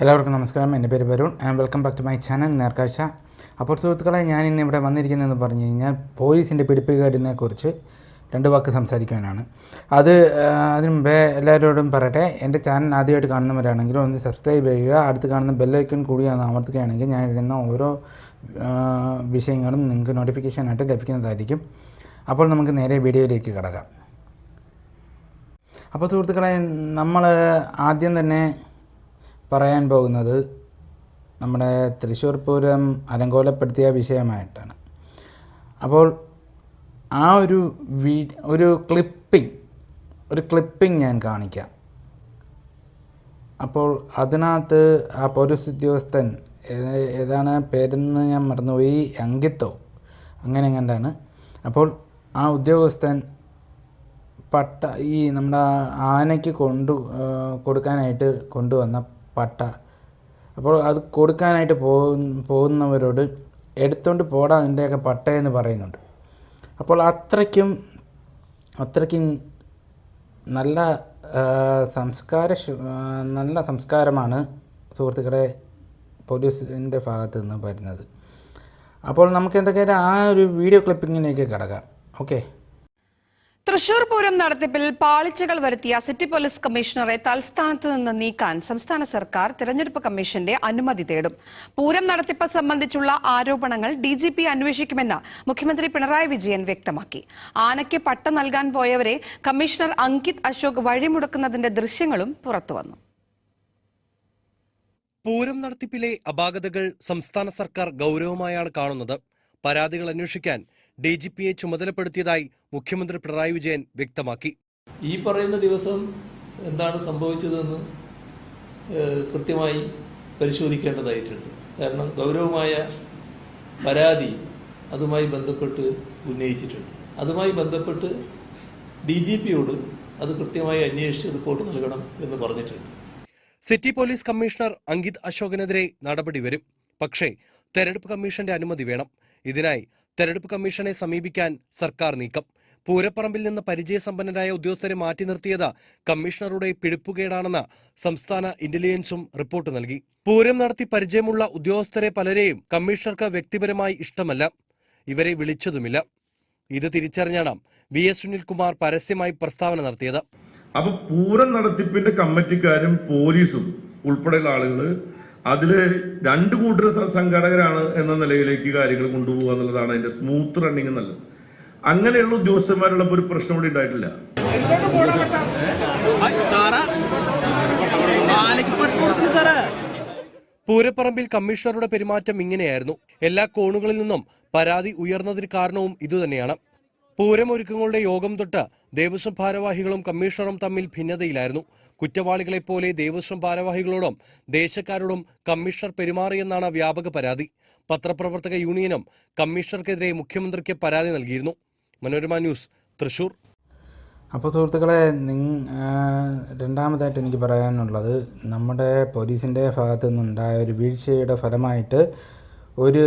എല്ലാവർക്കും നമസ്കാരം. എന്റെ പേര് Varun. And welcome back to my channel Nerkazhcha. അപ്പോൾ സുഹൃത്തുക്കളെ ഞാൻ ഇന്ന് ഇവിടെ വന്നിരിക്കുന്നതെന്ന് പറഞ്ഞു കഴിഞ്ഞാൽ പോലീസിന്റെ പിടിപ്പുകേടിനെ കുറിച്ച് രണ്ട് വാക്ക് സംസാരിക്കാനാണ് അത് അതിനു അതിന് മുമ്പേ എല്ലാവരോടും പറയട്ടെ. എന്റെ ചാനൽ ആദ്യമായിട്ട് കാണുന്നവരാണെങ്കിലും ഒന്ന് സബ്സ്ക്രൈബ് ചെയ്യുക. അടുത്ത് കാണുന്ന ബെല്ലൈക്കൺ കൂടി ഒന്ന് അമർത്തുകയാണെങ്കിൽ ഞാൻ ഇടുന്ന ഓരോ വിഷയങ്ങളും നിങ്ങൾക്ക് നോട്ടിഫിക്കേഷനായിട്ട് ലഭിക്കുന്നതായിരിക്കും. അപ്പോൾ നമുക്ക് നേരെ വീഡിയോയിലേക്ക് കിടക്കാം. അപ്പോൾ സുഹൃത്തുക്കളെ നമ്മൾ ആദ്യം തന്നെ പറയാൻ പോകുന്നത് നമ്മുടെ തൃശ്ശൂർ പൂരം അലങ്കോലപ്പെടുത്തിയ വിഷയമായിട്ടാണ്. അപ്പോൾ ആ ഒരു വീ ഒരു ക്ലിപ്പിംഗ് ഒരു ക്ലിപ്പിംഗ് ഞാൻ കാണിക്കാം. അപ്പോൾ അതിനകത്ത് ആ പോലീസ് ഉദ്യോഗസ്ഥൻ ഏതാണ് പേരെന്ന് ഞാൻ മറന്നുപോയി അങ്കിത്തോ അങ്ങനെ കണ്ടാണ് അപ്പോൾ ആ ഉദ്യോഗസ്ഥൻ പട്ട ഈ നമ്മുടെ ആനയ്ക്ക് കൊണ്ടു കൊടുക്കാനായിട്ട് കൊണ്ടുവന്ന പട്ട. അപ്പോൾ അത് കൊടുക്കാനായിട്ട് പോകുന്ന പോകുന്നവരോട് എടുത്തോണ്ട് പോടാ നിന്റെയൊക്കെ പട്ടയെന്ന് പറയുന്നുണ്ട്. അപ്പോൾ അത്രയ്ക്കും അത്രയ്ക്കും നല്ല സംസ്കാര നല്ല സംസ്കാരമാണ് സുഹൃത്തുക്കളെ പോലീസിന്റെ ഭാഗത്ത് നിന്ന് വരുന്നത്. അപ്പോൾ നമുക്ക് എന്തൊക്കെയായാലും ആ ഒരു വീഡിയോ ക്ലിപ്പിങ്ങിലേക്ക് കിടക്കാം. ഓക്കെ? തൃശൂർ പൂരം നടത്തിപ്പിൽ പാളിച്ചകൾ വരുത്തിയ സിറ്റി പോലീസ് കമ്മീഷണറെ തൽസ്ഥാനത്ത് നിന്ന് നീക്കാൻ സംസ്ഥാന സർക്കാർ തിരഞ്ഞെടുപ്പ് കമ്മീഷന്റെ അനുമതി തേടും. പൂരം നടത്തിപ്പ് സംബന്ധിച്ചുള്ള ആരോപണങ്ങൾ ഡി അന്വേഷിക്കുമെന്ന് മുഖ്യമന്ത്രി പിണറായി വിജയൻ വ്യക്തമാക്കി. ആനയ്ക്ക് പട്ട നൽകാൻ പോയവരെ കമ്മീഷണർ അങ്കിത് അശോക് വഴിമുടക്കുന്നതിന്റെ ദൃശ്യങ്ങളും പുറത്തുവന്നു പൂരം നടത്തിപ്പിലെ അപാകതകൾ സംസ്ഥാന സർക്കാർ ഗൗരവമായാണ് കാണുന്നത്. പരാതികൾ അന്വേഷിക്കാൻ ഡി ജി പിയെ ചുമതലപ്പെടുത്തിയതായി മുഖ്യമന്ത്രി പിണറായി വിജയൻ വ്യക്തമാക്കി. ഈ പറയുന്ന ദിവസം എന്താണ് സംഭവിച്ചതെന്ന് കൃത്യമായി പരിശോധിക്കേണ്ടതായിട്ടുണ്ട്. കാരണം ഗൗരവമായ പരാതി അതുമായി ബന്ധപ്പെട്ട് ഉന്നയിച്ചിട്ടുണ്ട്. അതുമായി ബന്ധപ്പെട്ട് ഡി ജി പിയോട് അത് കൃത്യമായി അന്വേഷിച്ച് റിപ്പോർട്ട് നൽകണം എന്ന് പറഞ്ഞിട്ടുണ്ട്. സിറ്റി പോലീസ് കമ്മീഷണർ അങ്കിത് അശോകനെതിരെ നടപടി വരും. പക്ഷേ തെരഞ്ഞെടുപ്പ് കമ്മീഷന്റെ അനുമതി വേണം. ഇതിനായി തെരഞ്ഞെടുപ്പ് കമ്മീഷനെ സമീപിക്കാൻ സർക്കാർ നീക്കം. പൂരപ്പറമ്പിൽ നിന്ന് പരിചയസമ്പന്നരായ ഉദ്യോഗസ്ഥരെ മാറ്റി നിർത്തിയത് കമ്മീഷണറുടെ പിടിപ്പുകേടാണെന്ന് സംസ്ഥാന ഇന്റലിജൻസും റിപ്പോർട്ട് നൽകി. പൂരം നടത്തി പരിചയമുള്ള ഉദ്യോഗസ്ഥരെ പലരെയും കമ്മീഷണർക്ക് വ്യക്തിപരമായി ഇഷ്ടമല്ല. ഇവരെ വിളിച്ചതുമില്ല. ഇത് തിരിച്ചറിഞ്ഞാണ് വി എസ് സുനിൽകുമാർ പരസ്യമായി പ്രസ്താവന നടത്തിയത്. അപ്പൊ പൂരം നടത്തിപ്പിന്റെ കമ്മിറ്റിക്കാരും പോലീസും ഉൾപ്പെടെയുള്ള ആളുകൾ അതിൽ രണ്ട് കൂട്ടർ സംഘാടകരാണ് എന്ന നിലയിലേക്ക് കാര്യങ്ങൾ കൊണ്ടുപോകുക എന്നുള്ളതാണ് അതിന്റെ സ്മൂത്ത് റണ്ണിങ് നല്ലത് അങ്ങനെയുള്ള ഉദ്യോഗസ്ഥന്മാരുള്ളപ്പോൾ ഒരു പ്രശ്നം കൂടി ഉണ്ടായിട്ടില്ല. പൂരപ്പറമ്പിൽ കമ്മീഷണറുടെ പെരുമാറ്റം ഇങ്ങനെയായിരുന്നു. എല്ലാ കോണുകളിൽ നിന്നും പരാതി ഉയർന്നതിന് കാരണവും ഇതുതന്നെയാണ്. പൂരം ഒരുക്കങ്ങളുടെ യോഗം തൊട്ട് ദേവസ്വം ഭാരവാഹികളും കമ്മീഷണറും തമ്മിൽ ഭിന്നതയിലായിരുന്നു. കുറ്റവാളികളെപ്പോലെ ദേവസ്വം ഭാരവാഹികളോടും ദേശക്കാരോടും കമ്മീഷണർ പെരുമാറിയെന്നാണ് വ്യാപക പരാതി. പത്രപ്രവർത്തക യൂണിയനും കമ്മീഷണർക്കെതിരെ മുഖ്യമന്ത്രിക്ക് പരാതി നൽകിയിരുന്നു. മനോരമ ന്യൂസ് തൃശൂർ. അപ്പോൾ സുഹൃത്തുക്കളെ നിങ് രണ്ടാമതായിട്ട് എനിക്ക് പറയാനുള്ളത് നമ്മുടെ പോലീസിന്റെ ഭാഗത്തു നിന്നുണ്ടായ ഒരു വീഴ്ചയുടെ ഫലമായിട്ട് ഒരു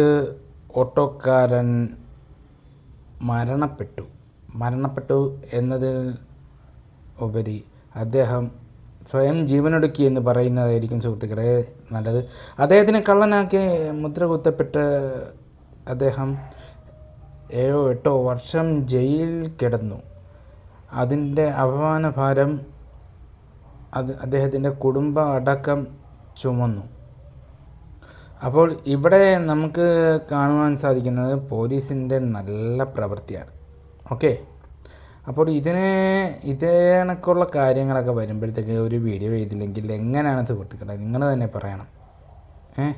ഓട്ടോക്കാരൻ മരണപ്പെട്ടു. മരണപ്പെട്ടു എന്നതിൽ ഉപരി അദ്ദേഹം സ്വയം ജീവനൊടുക്കി എന്ന് പറയുന്നതായിരിക്കും സുഹൃത്തുക്കളെ നല്ലത്. അദ്ദേഹത്തിന് കള്ളനാക്കി മുദ്ര കുത്തപ്പെട്ട് അദ്ദേഹം ഏഴോ എട്ടോ വർഷം ജയിലിൽ കിടന്നു. അതിന്റെ അപമാനഭാരം അത് അദ്ദേഹത്തിന്റെ കുടുംബ അടക്കം ചുമന്നു. അപ്പോൾ ഇവിടെ നമുക്ക് കാണുവാൻ സാധിക്കുന്നത് പോലീസിന്റെ നല്ല പ്രവൃത്തിയാണ്. ഓക്കെ? അപ്പോൾ ഇതിനെ ഇതേ കണക്കുള്ള കാര്യങ്ങളൊക്കെ വരുമ്പോഴത്തേക്ക് ഒരു വീഡിയോ ചെയ്തില്ലെങ്കിൽ എങ്ങനെയാണ് സുഹൃത്തുക്കളെ? നിങ്ങൾ തന്നെ പറയണം. ഏ?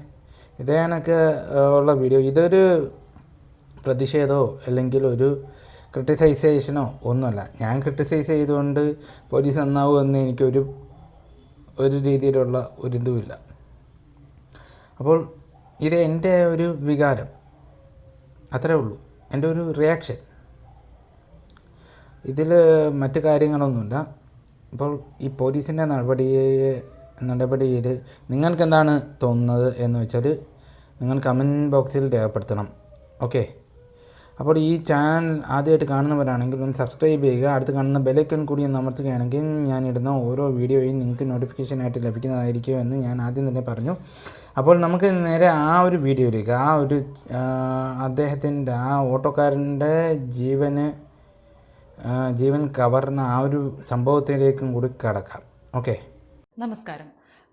ഇതേ കണക്ക് ഉള്ള വീഡിയോ ഇതൊരു പ്രതിഷേധമോ അല്ലെങ്കിൽ ഒരു ക്രിട്ടിസൈസേഷനോ ഒന്നുമല്ല. ഞാൻ ക്രിട്ടിസൈസ് ചെയ്തുകൊണ്ട് പോലീസ് നന്നാവുമെന്ന് എനിക്കൊരു ഒരു രീതിയിലുള്ള ഒരു ഇതുമില്ല. അപ്പോൾ ഇത് എന്റെ ഒരു വികാരം. അത്രേ ഉള്ളൂ. എന്റെ ഒരു റിയാക്ഷൻ ഇതിൽ മറ്റു കാര്യങ്ങളൊന്നുമില്ല. അപ്പോൾ ഈ പോലീസിന്റെ നടപടിയെ നടപടിയിൽ നിങ്ങൾക്ക് എന്താണ് തോന്നുന്നത് എന്ന് വെച്ചാൽ നിങ്ങൾ കമന്റ് ബോക്സിൽ രേഖപ്പെടുത്തണം. ഓക്കെ അപ്പോൾ ഈ ചാനൽ ആദ്യമായിട്ട് കാണുന്നവരാണെങ്കിൽ ഒന്ന് സബ്സ്ക്രൈബ് ചെയ്യുക. അടുത്ത് കാണുന്ന ബെലൈക്കൺ കൂടി ഒന്ന് അമർത്തുകയാണെങ്കിൽ ഞാൻ ഇടുന്ന ഓരോ വീഡിയോയും നിങ്ങൾക്ക് നോട്ടിഫിക്കേഷനായിട്ട് ലഭിക്കുന്നതായിരിക്കും എന്ന് ഞാൻ ആദ്യം തന്നെ പറഞ്ഞു. അപ്പോൾ നമുക്ക് നേരെ ആ ഒരു വീഡിയോയിലേക്ക് ആ ഒരു അദ്ദേഹത്തിന്റെ ആ ഓട്ടോക്കാരന്റെ ജീവന് ജീവൻ കവർന്ന ആ ഒരു സംഭവത്തിലേക്കും കൂടി കടക്കാം. ഓക്കെ നമസ്കാരം.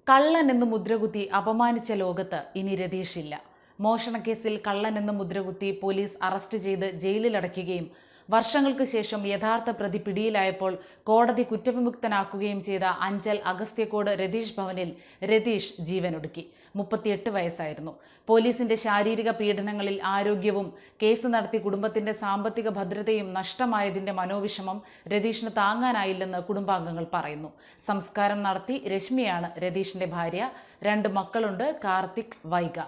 കള്ളൻ എന്ന് മുദ്രകുത്തി അപമാനിച്ച ലോകത്ത് ഇനി രതീഷില്ല. മോഷണക്കേസിൽ കള്ളനെന്ന് മുദ്രകുത്തി പോലീസ് അറസ്റ്റ് ചെയ്ത് ജയിലിലടയ്ക്കുകയും വർഷങ്ങൾക്ക് ശേഷം യഥാർത്ഥ പ്രതി പിടിയിലായപ്പോൾ കോടതി കുറ്റവിമുക്തനാക്കുകയും ചെയ്ത അഞ്ചൽ അഗസ്ത്യക്കോട് രതീഷ് ഭവനിൽ രതീഷ് ജീവനൊടുക്കി. മുപ്പത്തിയെട്ട് വയസ്സായിരുന്നു. പോലീസിന്റെ ശാരീരിക പീഡനങ്ങളിൽ ആരോഗ്യവും കേസ് നടത്തി കുടുംബത്തിന്റെ സാമ്പത്തിക ഭദ്രതയും നഷ്ടമായതിന്റെ മനോവിഷമം രതീഷിന് താങ്ങാനായില്ലെന്ന് കുടുംബാംഗങ്ങൾ പറയുന്നു. സംസ്കാരം നടത്തി രശ്മിയാണ് രതീഷിന്റെ ഭാര്യ. രണ്ട് മക്കളുണ്ട് കാർത്തിക് വൈഗ.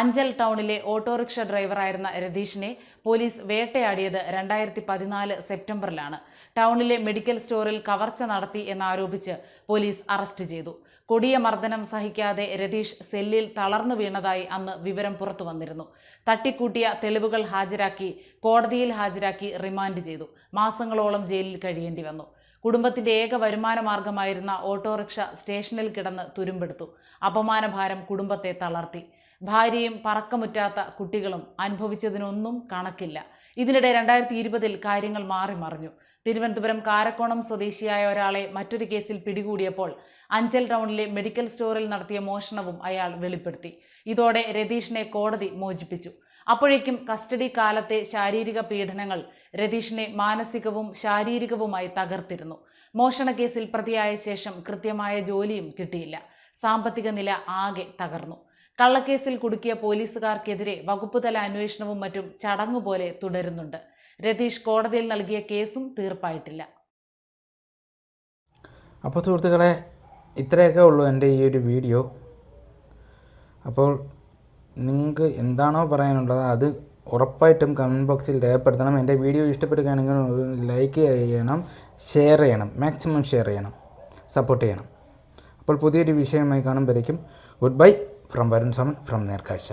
അഞ്ചൽ ടൗണിലെ ഓട്ടോറിക്ഷ ഡ്രൈവറായിരുന്ന രതീഷിനെ പോലീസ് വേട്ടയാടിയത് രണ്ടായിരത്തി പതിനാല് സെപ്റ്റംബറിലാണ്. ടൗണിലെ മെഡിക്കൽ സ്റ്റോറിൽ കവർച്ച നടത്തി എന്നാരോപിച്ച് പോലീസ് അറസ്റ്റ് ചെയ്തു. കൊടിയ മർദ്ദനം സഹിക്കാതെ രതീഷ് സെല്ലിൽ തളർന്നു വീണതായി അന്ന് വിവരം പുറത്തു വന്നിരുന്നു. തട്ടിക്കൂട്ടിയ തെളിവുകൾ ഹാജരാക്കി കോടതിയിൽ ഹാജരാക്കി റിമാൻഡ് ചെയ്തു. മാസങ്ങളോളം ജയിലിൽ കഴിയേണ്ടി വന്നു. കുടുംബത്തിന്റെ ഏക വരുമാന മാർഗമായിരുന്ന ഓട്ടോറിക്ഷ സ്റ്റേഷനിൽ കിടന്ന് തുരുമ്പെടുത്തു. അപമാനഭാരം കുടുംബത്തെ തളർത്തി. ഭാര്യയും പറക്കമുറ്റാത്ത കുട്ടികളും അനുഭവിച്ചതിനൊന്നും കണക്കില്ല. ഇതിനിടെ രണ്ടായിരത്തി ഇരുപതിൽ കാര്യങ്ങൾ മാറി മറിഞ്ഞു. തിരുവനന്തപുരം കാരക്കോണം സ്വദേശിയായ ഒരാളെ മറ്റൊരു കേസിൽ പിടികൂടിയപ്പോൾ അഞ്ചൽ ടൗണിലെ മെഡിക്കൽ സ്റ്റോറിൽ നടത്തിയ മോഷണവും അയാൾ വെളിപ്പെടുത്തി. ഇതോടെ രതീഷിനെ കോടതി മോചിപ്പിച്ചു. അപ്പോഴേക്കും കസ്റ്റഡി കാലത്തെ ശാരീരിക പീഡനങ്ങൾ രതീഷിനെ മാനസികവും ശാരീരികവുമായി തകർത്തിരുന്നു. മോഷണക്കേസിൽ പ്രതിയായ ശേഷം കൃത്യമായ ജോലിയും കിട്ടിയില്ല. സാമ്പത്തിക നില ആകെ തകർന്നു. കള്ളക്കേസിൽ കുടുക്കിയ പോലീസുകാർക്കെതിരെ വകുപ്പുതല അന്വേഷണവും മറ്റും ചടങ്ങുപോലെ തുടരുന്നുണ്ട്. രതീഷ് കോടതിയിൽ നൽകിയ കേസും തീർപ്പായിട്ടില്ല. അപ്പോൾ സുഹൃത്തുക്കളെ ഇത്രയൊക്കെ ഉള്ളൂ എന്റെ ഈ ഒരു വീഡിയോ. അപ്പോൾ നിങ്ങൾക്ക് എന്താണോ പറയാനുള്ളത് അത് ഉറപ്പായിട്ടും കമന്റ് ബോക്സിൽ രേഖപ്പെടുത്തണം. എന്റെ വീഡിയോ ഇഷ്ടപ്പെടുകയാണെങ്കിൽ ലൈക്ക് ചെയ്യണം ഷെയർ ചെയ്യണം മാക്സിമം ഷെയർ ചെയ്യണം സപ്പോർട്ട് ചെയ്യണം. അപ്പോൾ പുതിയൊരു വിഷയമായി കാണുമ്പോഴേക്കും good bye from Varun Saman from Nerkazhcha